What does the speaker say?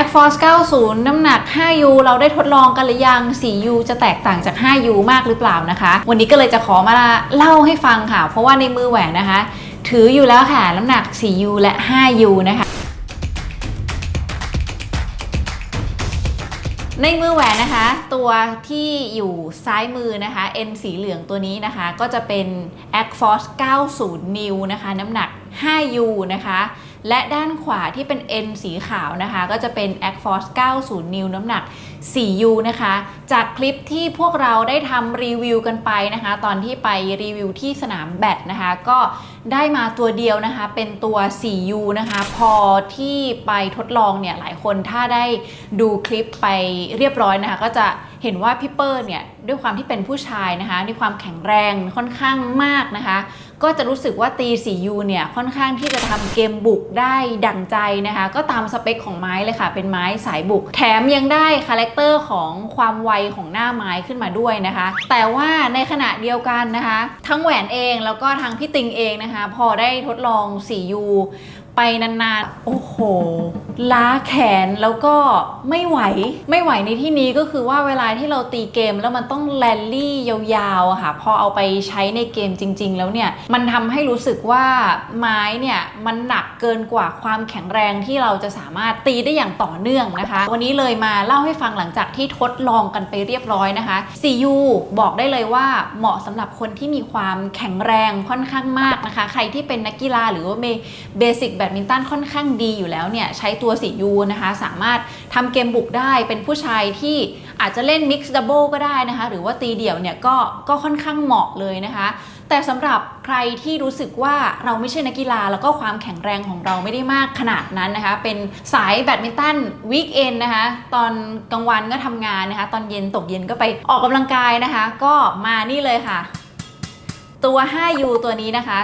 a c Force 90 น้ำหนัก 5U เราได้ทดลองกันหรือยัง 4U จะแตกต่างจาก 5U มากหรือเปล่านะคะ วันนี้ก็เลยจะขอมาเล่าให้ฟังค่ะ เพราะว่าในมือแหวนนะคะ ถืออยู่แล้วค่ะ น้ำหนัก 4U และ 5U นะคะในมือแหวนนะคะ ตัวที่อยู่ซ้ายมือนะคะ N สีเหลืองตัวนี้นะคะ ก็จะเป็น a c Force 90 New นะคะ น้ำหนัก 5U นะคะ และด้านขวาที่เป็น N สีขาวนะคะ ก็จะเป็น a c Force 90 New น้ำหนัก 4U นะคะ จากคลิปที่พวกเราได้ทำรีวิวกันไปนะคะ ตอนที่ไปรีวิวที่สนามแบดนะคะ ก็ได้มาตัวเดียวนะคะ เป็นตัว 4U นะคะ พอที่ไปทดลองเนี่ย หลายคนถ้าได้ดูคลิปไปเรียบร้อยนะคะ ก็จะ เห็นว่าพี่เปอร์เนี่ยด้วยความที่เป็นผู้ชายนะคะมีความแข็งแรงค่อนข้างมากนะคะ ก็จะรู้สึกว่าตี 4U เนี่ยค่อนข้างที่จะทำเกมบุกได้ดั่งใจนะคะ ก็ตามสเปคของไม้เลยค่ะ เป็นไม้สายบุก แถมยังได้คาแรคเตอร์ของความไวของหน้าไม้ขึ้นมาด้วยนะคะ แต่ว่าในขณะเดียวกันนะคะ ทั้งแหวนเองแล้วก็ทางพี่ติงเองนะคะ พอได้ทดลอง 4U ไปนานๆ โอ้โห ล้าแขนแล้วก็ไม่ไหว ไม่ไหวในที่นี้ก็คือว่าเวลาที่เราตีเกมแล้วมันต้องแรลลี่ยาวๆค่ะพอเอาไปใช้ในเกมจริง ๆ แล้วเนี่ย มันทำให้รู้สึกว่าไม้เนี่ย มันหนักเกินกว่าความแข็งแรงที่เราจะสามารถตีได้อย่างต่อเนื่องนะคะ วันนี้เลยมาเล่าให้ฟังหลังจากที่ทดลองกันไปเรียบร้อยนะคะ CU บอกได้เลยว่าเหมาะสำหรับคนที่มีความแข็งแรงค่อนข้างมากนะคะ ใครที่เป็นนักกีฬาหรือว่าเบสิกแบดมินตันค่อนข้างดีอยู่แล้วเนี่ยใช้ตัว 4U นะคะสามารถทำเกมบุกได้เป็นผู้ชายที่อาจจะเล่น Mix Double ก็ได้นะคะ หรือว่าตีเดี่ยวเนี่ยก็ก็ค่อนข้างเหมาะเลยนะคะแต่สำหรับใครที่รู้สึกว่าเราไม่ใช่นักกีฬา แล้วก็ความแข็งแรงของเราไม่ได้มากขนาดนั้นนะคะ เป็นสายแบดมินตันวีคเอนนะคะ ตอนกลางวันก็ทำงานนะคะ ตอนเย็นตกเย็นก็ไปออกกำลังกายนะคะ ก็มานี่เลยค่ะ ตัว 5U ตัวนี้นะคะ